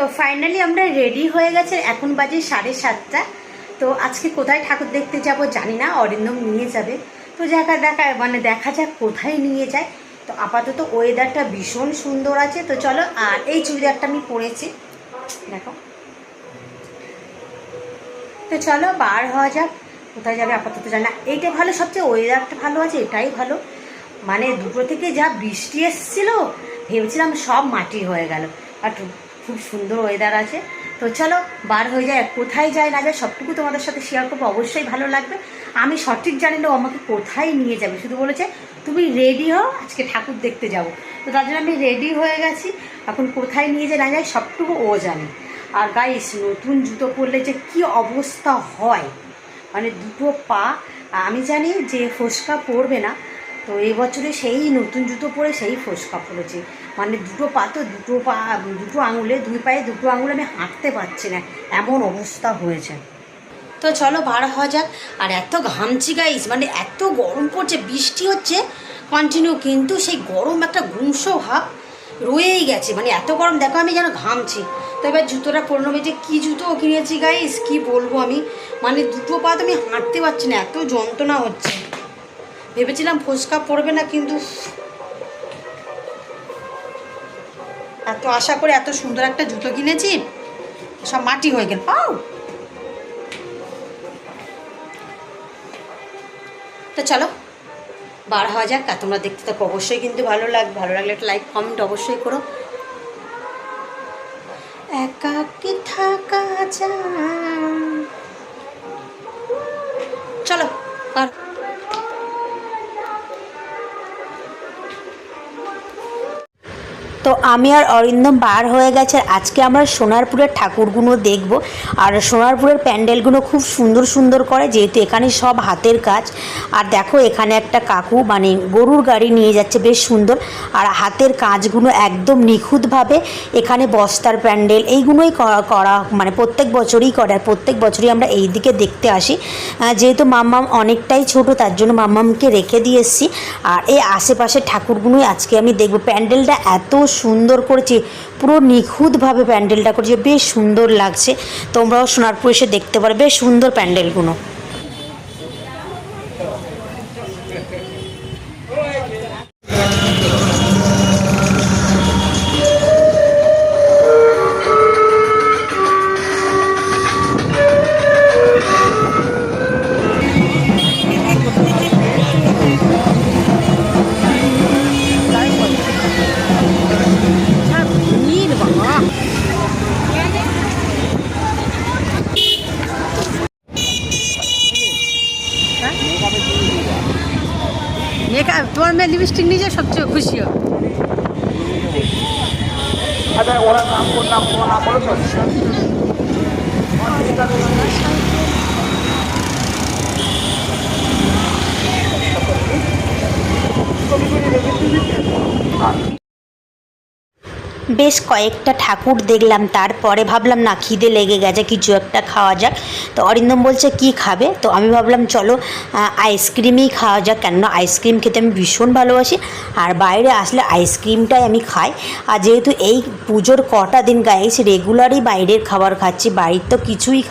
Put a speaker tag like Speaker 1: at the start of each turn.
Speaker 1: তো ফাইনালি আমরা রেডি হয়ে গেছে, এখন বাজে সাড়ে সাতটা। তো আজকে কোথায় ঠাকুর দেখতে যাব জানি না, অরিন্দম নিয়ে যাবে। তো দেখা দেখা মানে দেখা যাক কোথায় নিয়ে যায়। তো আপাতত ওয়েদারটা ভীষণ সুন্দর আছে, তো চলো, আর এই চুড়িদারটা আমি পরেছি। দেখো। তো চলো, বার হওয়া যাক, কোথায় যাবে আপাতত জানি না। এইটা ভালো, সবচেয়ে ওয়েদারটা ভালো আছে, এটাই ভালো। মানে দুটো থেকে যা বৃষ্টি এসেছিল, ভেবেছিলাম সব মাটি হয়ে গেল। আর খুব সুন্দর ওয়েদার আছে। তো চলো, বার হয়ে যায়, কোথায় যায় না যায়, সবটুকু তোমাদের সাথে শেয়ার করব। অবশ্যই ভালো লাগবে। আমি সঠিক জানি না আমাকে কোথায় নিয়ে যাবে। শুধু বলেছে, তুমি রেডি হও, আজকে ঠাকুর দেখতে যাব। তো তার জন্য আমি রেডি হয়ে গেছি। এখন কোথায় নিয়ে যায় না যায়, সবটুকু ও জানে। আর গাইস নতুন জুতো পরলে যে কি অবস্থা হয়? মানে দুটো পা, আমি জানি যে ফোসকা পড়বে না তো এই বছরে সেই নতুন জুতো পরে সেই ফোসকা পড়েছে মানে দুটো পা তো দুটো পা, দুটো আঙুলে, দুই পায়ে দুটো আঙুলে আমি হাঁটতে পারছি না, এমন অবস্থা হয়েছে। তো চলো বার হওয়া যাক, আর এত ঘামছি গাইস মানে এত গরম পড়ছে, বৃষ্টি হচ্ছে কন্টিনিউ কিন্তু সেই গরম একটা গুমসো ভাব রয়েই গেছে। মানে এত গরম, দেখো আমি যেন ঘামছি। তো এবার জুতোটা পরে নেবে যে কী জুতো কিনেছি গাইস কি বলব আমি? মানে দুটো পা তো আমি হাঁটতে পারছি না, এত যন্ত্রণা হচ্ছে। ভেবেছিলাম ফোসকা পড়বে না, কিন্তু এত আশা করে এত সুন্দর একটা জুতো কিনেছি, সব মাটি হয়ে গেল। পাও! তো চলো, বার হওয়া যাক, আর তোমরা দেখতে থাকো, অবশ্যই কিন্তু ভালো লাগ, ভালো লাগলে একটা লাইক কমেন্ট অবশ্যই করো। একাকি থাকা যায়? চলো। তো আমি আর অরিন্দম বার হয়ে গেছে। আজকে আমরা সোনারপুরের ঠাকুরগুলো দেখব। আর সোনারপুরের প্যান্ডেলগুলো খুব সুন্দর সুন্দর করে, যেহেতু এখানে সব হাতের কাজ। আর দেখো, এখানে একটা কাকু মানে গরুর গাড়ি নিয়ে যাচ্ছে, বেশ সুন্দর। আর হাতের কাজগুলো একদম নিখুঁতভাবে এখানে বস্তার প্যান্ডেল, এইগুলোই করা করা মানে প্রত্যেক বছরই করে। আর প্রত্যেক বছরই আমরা এই দিকে দেখতে আসি। যেহেতু মাম্মাম অনেকটাই ছোট, তার জন্য মাম্মামকে রেখে দিয়ে এসেছি। আর এই আশেপাশের ঠাকুরগুলোই আজকে আমি দেখব। প্যান্ডেলটা এত সুন্দর করেছে, পুরো নিখুঁতভাবে প্যান্ডেলটা করেছে, বেশ সুন্দর লাগছে। তোমরাও সোনারপুর এসে দেখতে পারো, বেশ সুন্দর প্যান্ডেলগুলো। তোমার মেয়ে লিপস্টিক নিজে সবচেয়ে খুশি হয়
Speaker 2: আচ্ছা ওরা নাম করলাম নাম বলো
Speaker 1: বেশ কয়েকটা ঠাকুর দেখলাম, তারপরে ভাবলাম, না, খিদে লেগে গেছে, কিছু একটা খাওয়া যাক। তো অরিন্দম বলছে, কি খাবে? তো আমি ভাবলাম, চলো আইসক্রিমই খাওয়া যাক কেন আইসক্রিম খেতে আমি ভীষণ ভালোবাসি, আর বাইরে আসলে আইসক্রিমটাই আমি খাই। আর যেহেতু এই পুজোর কটা দিন গাইছি রেগুলারই বাইরের খাবার খাচ্ছি, বাড়ির তো কিছুই